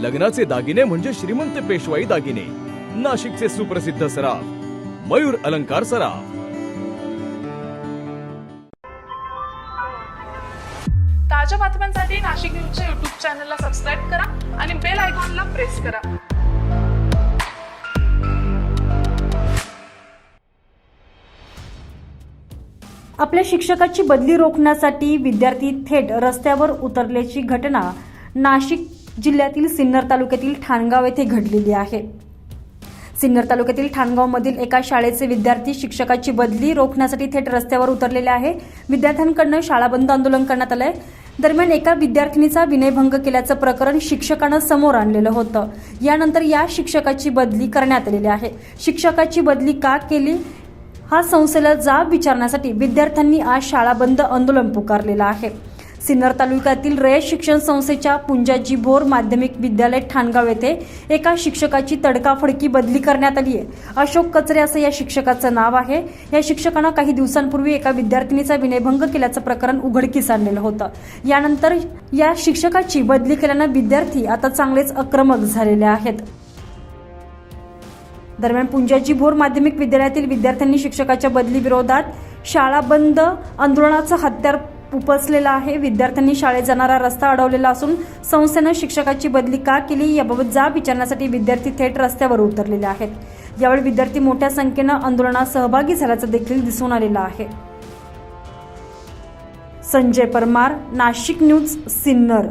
लग्नाचे दागिने म्हणजे श्रीमंत पेशवाई दागिने. नाशिकचे सुप्रसिद्ध सराफ मयूर अलंकार सराफ. ताज्या बातम्यांसाठी नाशिक न्यूजच्या युट्यूब चॅनलला सबस्क्राईब करा आणि बेल आयकॉनला प्रेस करा. आपल्या शिक्षकाची बदली रोखण्यासाठी विद्यार्थी थेट रस्त्यावर उतरल्याची घटना नाशिक जिल्ह्यातील सिन्नर तालुक्यातील ठाणगाव येथे घडलेली आहे. सिन्नर तालुक्यातील ठाणगावमधील एका शाळेचे विद्यार्थी शिक्षकाची बदली रोखण्यासाठी थेट रस्त्यावर उतरलेले आहे. विद्यार्थ्यांकडनं शाळा बंद आंदोलन करण्यात आलंय. दरम्यान एका विद्यार्थिनीचा विनयभंग केल्याचं प्रकरण शिक्षकानं समोर आणलेलं होतं. यानंतर या शिक्षकाची बदली करण्यात आलेली आहे. शिक्षकाची बदली का केली? हा संस्थेला जाब विचारण्यासाठी विद्यार्थ्यांनी आज शाळा बंद आंदोलन पुकारलेलं आहे. सिन्नर तालुक्यातील रयत शिक्षण संस्थेच्या पुंजाजी भोर माध्यमिक विद्यालय ठाणगाव येथे एका शिक्षकाची तडकाफडकी बदली करण्यात आली आहे. अशोक कचरे असं या शिक्षकाचं नाव आहे. या शिक्षकानं काही दिवसांपूर्वी एका विद्यार्थिनीचा विनयभंग केल्याचं प्रकरण उघडकीस आणलेलं होतं. यानंतर या शिक्षकाची बदली केल्यानं विद्यार्थी आता चांगलेच आक्रमक झालेले आहेत. दरम्यान पुंजाजी भोर माध्यमिक विद्यालयातील विद्यार्थ्यांनी शिक्षकाच्या बदलीविरोधात शाळा बंद आंदोलनाचं हत्यार उपसलेलं आहे. विद्यार्थ्यांनी शाळेत जाणारा रस्ता अडवलेला असून संस्थेनं शिक्षकाची बदली का केली याबाबत जाब विचारण्यासाठी विद्यार्थी थेट रस्त्यावर उतरलेले आहेत. यावेळी विद्यार्थी मोठ्या संख्येनं आंदोलनात सहभागी झाल्याचं देखील दिसून आलेलं आहे. संजय परमार नाशिक न्यूज सिन्नर.